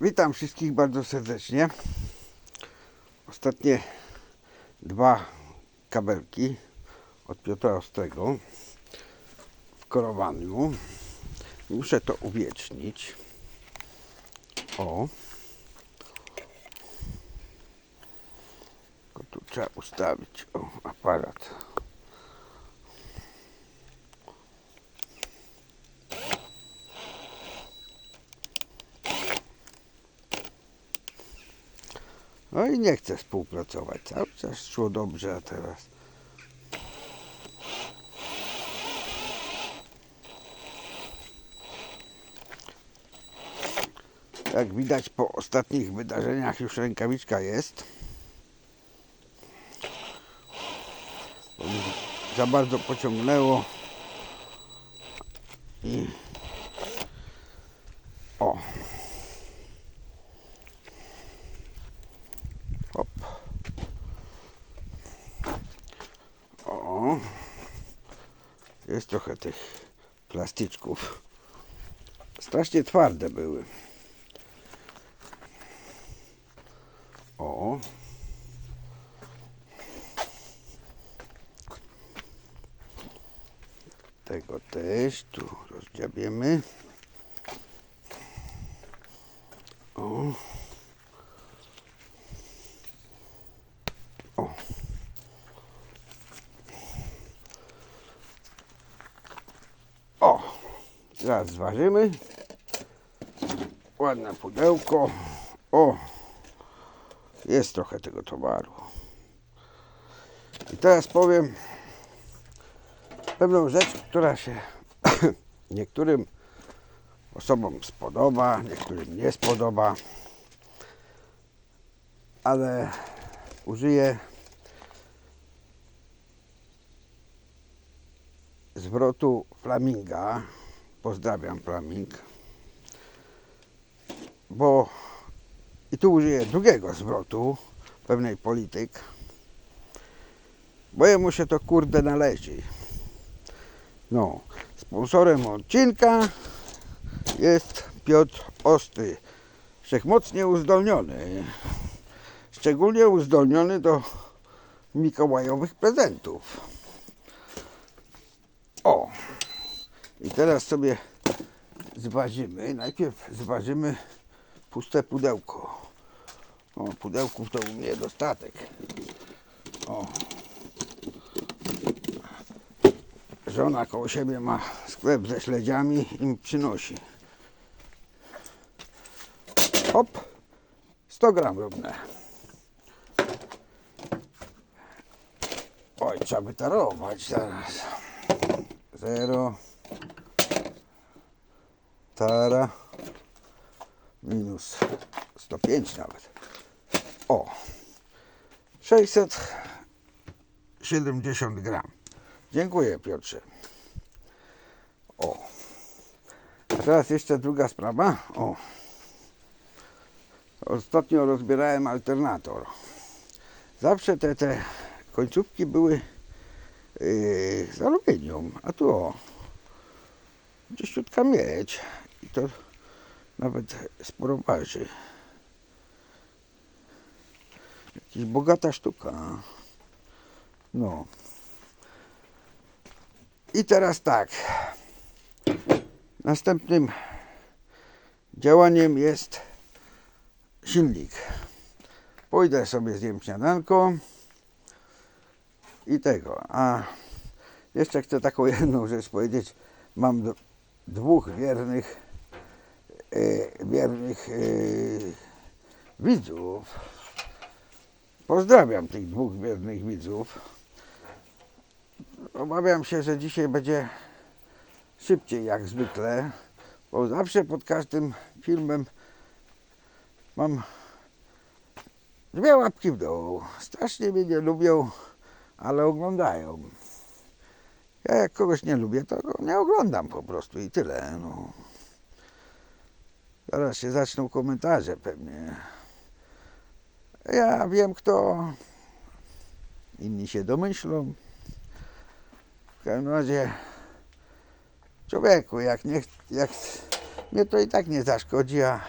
Witam wszystkich bardzo serdecznie. Ostatnie dwa kabelki od Piotra Ostrego w korowaniu. Muszę to uwiecznić. O. Tylko tu trzeba ustawić o, aparat. No i nie chcę współpracować. Cały czas szło dobrze, a teraz. Jak widać po ostatnich wydarzeniach już rękawiczka jest. Za bardzo pociągnęło. I o. Hop. O. Jest trochę tych plastyczków. Strasznie twarde były. O. Tego też tu rozdziabiemy. O. Zaraz zważymy. Ładne pudełko. O. Jest trochę tego towaru. I teraz powiem pewną rzecz, która się niektórym osobom spodoba, niektórym nie spodoba, ale użyję zwrotu Flaminga. Pozdrawiam Flaming. Bo i tu użyję drugiego zwrotu pewnej polityk. Bo jemu się to kurde należy. No, sponsorem odcinka jest Piotr Ostry. Wszechmocnie uzdolniony. Szczególnie uzdolniony do mikołajowych prezentów. I teraz sobie zważymy. Najpierw zważymy puste pudełko. O, pudełków to u mnie dostatek. O. Żona koło siebie ma sklep ze śledziami i mi przynosi. Hop. 100 gram równe. Oj, trzeba wytarować zaraz. Zero. Tara. Minus 105 nawet. O. 670 gram. Dziękuję Piotrze. O. A teraz jeszcze druga sprawa. O. Ostatnio rozbierałem alternator. Zawsze te, te końcówki były yy, z aluminium, a tu o, gdzieś miedź to nawet sporo waży. Jakaś bogata sztuka. No. I teraz tak. Następnym działaniem jest silnik. Pójdę sobie zjem śniadanko i tego. A jeszcze chcę taką jedną rzecz powiedzieć. Mam dwóch wiernych wiernych e, widzów. Pozdrawiam tych dwóch wiernych widzów. Obawiam się, że dzisiaj będzie szybciej jak zwykle, bo zawsze pod każdym filmem mam dwie łapki w dół. Strasznie mnie nie lubią, ale oglądają. Ja jak kogoś nie lubię, to nie oglądam po prostu i tyle. No. Zaraz się zaczną komentarze pewnie. Ja wiem kto. Inni się domyślą. W każdym razie człowieku, jak nie, jak mnie to i tak nie zaszkodzi, a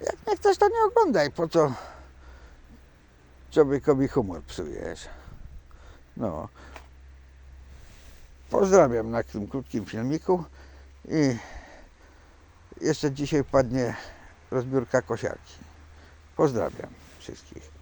Jak nie chcesz, to nie oglądaj. Po co człowiekowi humor psujesz? No. Pozdrawiam na tym krótkim filmiku i jeszcze dzisiaj padnie rozbiórka kosiarki. Pozdrawiam wszystkich.